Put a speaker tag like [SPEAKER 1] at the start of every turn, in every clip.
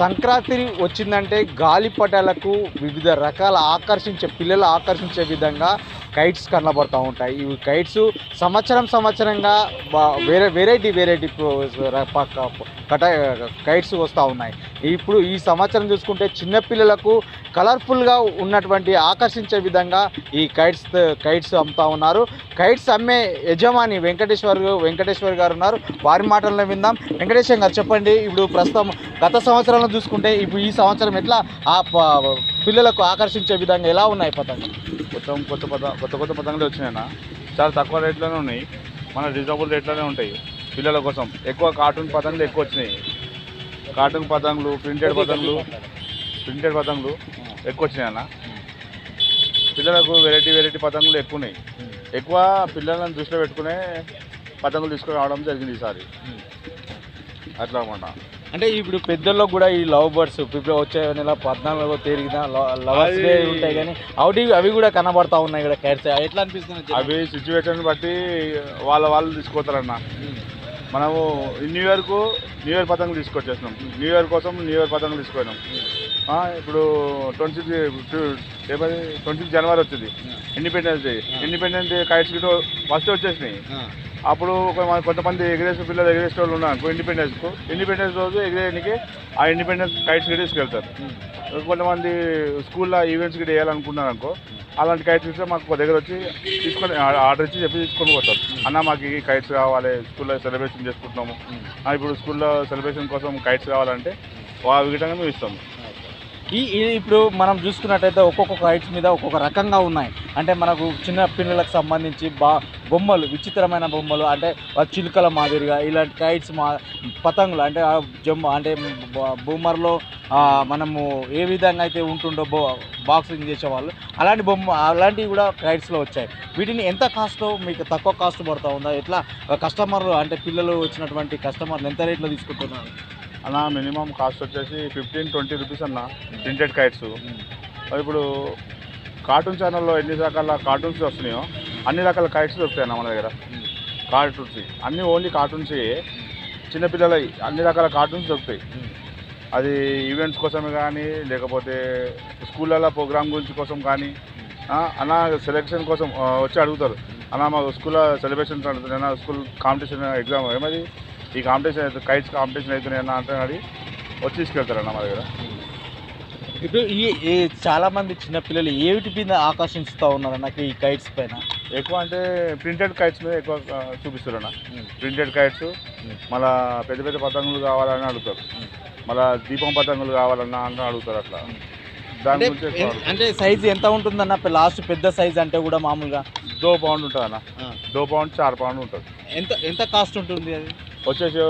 [SPEAKER 1] సంక్రాంతి వచ్చిందంటే గాలిపటాలకు వివిధ రకాల ఆకర్షించే పిల్లలు ఆకర్షించే విధంగా కైట్స్ కనబడుతూ ఉంటాయి. ఈ కైట్స్ సంవత్సరం సంవత్సరంగా వేరే వెరైటీ వెరైటీ కట కైట్స్ వస్తూ ఉన్నాయి. ఇప్పుడు ఈ సంవత్సరం చూసుకుంటే చిన్నపిల్లలకు కలర్ఫుల్గా ఉన్నటువంటి ఆకర్షించే విధంగా ఈ కైట్స్ కైట్స్ అమ్ముతా ఉన్నారు. కైట్స్ అమ్మే యజమాని వెంకటేశ్వర్ వెంకటేశ్వర్ గారు ఉన్నారు. వారి మాటలను విందాం. వెంకటేశ్వర్ గారు చెప్పండి. ఇప్పుడు ప్రస్తుతం గత సంవత్సరాలను చూసుకుంటే ఇప్పుడు ఈ సంవత్సరం ఎట్లా ఆ పిల్లలకు ఆకర్షించే విధంగా ఎలా ఉన్నాయి పతంగులు
[SPEAKER 2] కొత్త కొత్త పద కొత్త కొత్త పతంగులు వచ్చినాయన్న చాలా తక్కువ రేట్లోనే ఉన్నాయి. మన రీజనబుల్ రేట్లోనే ఉంటాయి. పిల్లల కోసం ఎక్కువ కార్టూన్ పతంగులు ఎక్కువ వచ్చినాయి. కార్టూన్ పతంగులు ప్రింటెడ్ పతంగులు ప్రింటెడ్ పతంగులు ఎక్కువ వచ్చినాయన్న పిల్లలకు వెరైటీ వెరైటీ పతంగులు ఎక్కువ ఉన్నాయి ఎక్కువ పిల్లలను దృష్టిలో పెట్టుకునే పతంగులు తీసుకుని రావడం జరిగింది ఈసారి. అట్లా అన్నమాట.
[SPEAKER 1] అంటే ఇప్పుడు పెద్దల్లో కూడా ఈ లవ్ బర్డ్స్ ఇప్పుడు వచ్చే నెల పద్నాలుగో తేదీన లవర్స్ డే ఉంటాయి కానీ అవి అవి కూడా కనబడతా ఉన్నాయి ఇక్కడ కైట్స్ ఎట్లా అనిపిస్తుంది
[SPEAKER 2] అవి సిచ్యువేషన్ బట్టి వాళ్ళ వాళ్ళు తీసుకోతారన్న మనము న్యూ ఇయర్కు న్యూ ఇయర్ పతంగులు తీసుకొచ్చేసినాం. న్యూ ఇయర్ కోసం న్యూ ఇయర్ పతంగులు తీసుకున్నాం ఇప్పుడు ట్వంటీ ఏమది ట్వంటీ జనవరి వచ్చింది. Independence day independence day kites గిట్ట ఫస్ట్ వచ్చేసినాయి. అప్పుడు కొంతమంది ఎగిరేసిన పిల్లలు ఎగిరేసే వాళ్ళు ఉన్నారు ఇండిపెండెన్స్కు ఇండిపెండెన్స్ రోజు ఎగిరేయడానికి ఆ ఇండిపెండెన్స్ కైట్స్ గిట్ట తీసుకెళ్తారు. కొంతమంది స్కూల్లో ఈవెంట్స్ గిట్ట వేయాలనుకున్నారు అనుకో అలాంటి కైట్స్ ఇస్తే మాకు దగ్గర వచ్చి తీసుకొని ఆర్డర్ ఇచ్చి చెప్పి తీసుకొని పోతారు. అన్న మాకు ఈ కైట్స్ కావాలి స్కూల్లో సెలబ్రేషన్ చేసుకుంటున్నాము. ఇప్పుడు స్కూల్లో సెలబ్రేషన్ కోసం కైట్స్ కావాలంటే ఆ విధంగా మేము ఇస్తాము.
[SPEAKER 1] ఈ ఈ- ఇప్పుడు మనం చూసుకున్నట్టయితే ఒక్కొక్క కైట్స్ మీద ఒక్కొక్క రకంగా ఉన్నాయి. అంటే మనకు చిన్న పిల్లలకు సంబంధించి బా బొమ్మలు విచిత్రమైన బొమ్మలు అంటే చిలుకల మాదిరిగా ఇలాంటి కైట్స్ మా పతంగులు అంటే ఆ జమ్ము అంటే బ- బూమర్లో ఆ, మనము ఏ విధంగా అయితే ఉంటుండో బో బాక్సింగ్ చేసేవాళ్ళు అలాంటి బొమ్మ అలాంటివి కూడా కైట్స్లో వచ్చాయి. వీటిని ఎంత కాస్ట్ మీకు తక్కువ కాస్ట్ పడుతూ ఉందా? ఎట్లా కస్టమర్లు అంటే పిల్లలు వచ్చినటువంటి కస్టమర్లు ఎంత రేట్లో తీసుకుంటున్నారు?
[SPEAKER 2] అన్న మినిమం కాస్ట్ వచ్చేసి ఫిఫ్టీన్ ట్వంటీ రూపీస్ అన్న ప్రింటెడ్ కైట్స్ ఇప్పుడు కార్టూన్ ఛానల్లో ఎన్ని రకాల కార్టూన్స్ వస్తున్నాయో అన్ని రకాల కైట్స్ దొరుకుతాయి అన్న మన దగ్గర. కార్టూన్స్. అన్నీ ఓన్లీ కార్టూన్స్. చిన్నపిల్లల అన్ని రకాల కార్టూన్స్ దొరుకుతాయి. అది ఈవెంట్స్ కోసమే కానీ లేకపోతే స్కూళ్ళలో ప్రోగ్రామ్ గురించి కోసం కానీ అన్న సెలెక్షన్ కోసం వచ్చి అడుగుతారు. అన్న మా స్కూల్లో సెలబ్రేషన్స్ అడుగుతున్నాయి అన్న స్కూల్ కాంపిటీషన్ ఎగ్జామ్ ఏమది? ఈ కాంపిటీషన్ అయితే కైట్స్ కాంపిటీషన్ అవుతున్నాయి అన్న అంటే అడిగి వచ్చి తీసుకెళ్తారన్న మా దగ్గర.
[SPEAKER 1] ఇప్పుడు ఈ ఈ చాలా మంది చిన్న పిల్లలు ఏమిటి మీద ఆకర్షిస్తూ ఉన్నారు నాకు ఈ కైట్స్ పైన?
[SPEAKER 2] ఎక్కువ అంటే ప్రింటెడ్ కైట్స్ మీద ఎక్కువ అన్న ప్రింటెడ్ కైట్స్ మళ్ళా పెద్ద పెద్ద పతంగులు కావాలని అడుగుతారు. మళ్ళా దీపం పతంగులు కావాలన్నా అని అడుగుతారు అట్లా. దాని
[SPEAKER 1] అంటే
[SPEAKER 2] గురించి.
[SPEAKER 1] అంటే సైజ్ ఎంత ఉంటుందన్న? లాస్ట్ పెద్ద సైజ్ అంటే కూడా మామూలుగా?
[SPEAKER 2] దో పౌండ్ ఉంటుంది అన్న దో పౌండ్ చార్ పౌండ్ ఉంటుంది.
[SPEAKER 1] ఎంత ఎంత కాస్ట్ ఉంటుంది అది?
[SPEAKER 2] వచ్చేసి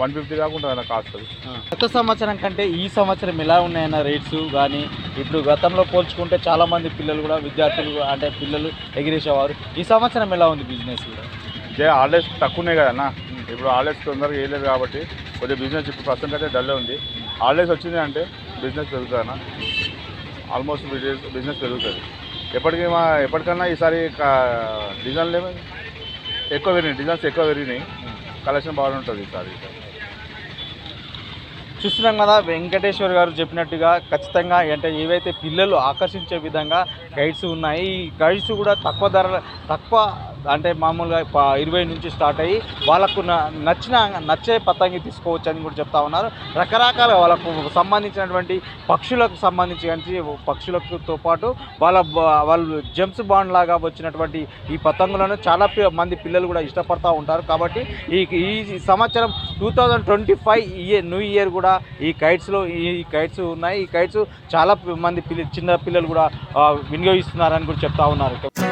[SPEAKER 2] వన్ ఫిఫ్టీ దాకా ఉంటుంది అన్న కాస్ట్ అది
[SPEAKER 1] గత సంవత్సరం కంటే ఈ సంవత్సరం ఎలా ఉన్నాయన్న రేట్స్ కానీ ఇప్పుడు గతంలో పోల్చుకుంటే చాలా మంది పిల్లలు కూడా విద్యార్థులు అంటే పిల్లలు ఎగిరేసేవారు. ఈ సంవత్సరం ఎలా ఉంది బిజినెస్ కూడా?
[SPEAKER 2] ఇదే హాలిడేస్ తక్కువ ఉన్నాయి కదన్న. ఇప్పుడు హాలిడేస్ తొందరగా వేయలేదు కాబట్టి కొద్దిగా బిజినెస్ ఇప్పుడు ప్రస్తుతం అయితే డల్లే ఉంది. హాలిడేస్ వచ్చింది అంటే బిజినెస్ పెరుగుతుంది అన్న ఆల్మోస్ట్ బిజినెస్ బిజినెస్ పెరుగుతుంది. ఎప్పటికీ మా ఎప్పటికన్నా ఈసారి డిజైన్లు ఏమి ఎక్కువ పెరిగినాయి డిజైన్స్ ఎక్కువ పెరిగినాయి. కలెక్షన్ బాగుంటుంది సార్
[SPEAKER 1] చూస్తున్నాం కదా వెంకటేశ్వర్ గారు చెప్పినట్టుగా ఖచ్చితంగా అంటే ఏవైతే పిల్లలు ఆకర్షించే విధంగా గైడ్స్ ఉన్నాయి ఈ గైడ్స్ కూడా తక్కువ ధర తక్కువ అంటే మామూలుగా ఇరవై నుంచి స్టార్ట్ అయ్యి వాళ్ళకు న- నచ్చిన నచ్చే పతంగి తీసుకోవచ్చు అని కూడా చెప్తా ఉన్నారు. రకరకాల వాళ్ళకు సంబంధించినటువంటి పక్షులకు సంబంధించి పక్షులతో పాటు వాళ్ళ వాళ్ళు జెమ్స్ బాండ్ లాగా వచ్చినటువంటి ఈ పతంగులను చాలా మంది పిల్లలు కూడా ఇష్టపడతా ఉంటారు. కాబట్టి ఈ ఈ సంవత్సరం two thousand twenty five year new year కూడా ఈ కైట్స్లో ఈ కైట్స్ ఉన్నాయి. ఈ కైట్స్ చాలా మంది పిల్ల చిన్న పిల్లలు కూడా వినియోగిస్తున్నారని కూడా చెప్తా ఉన్నారు.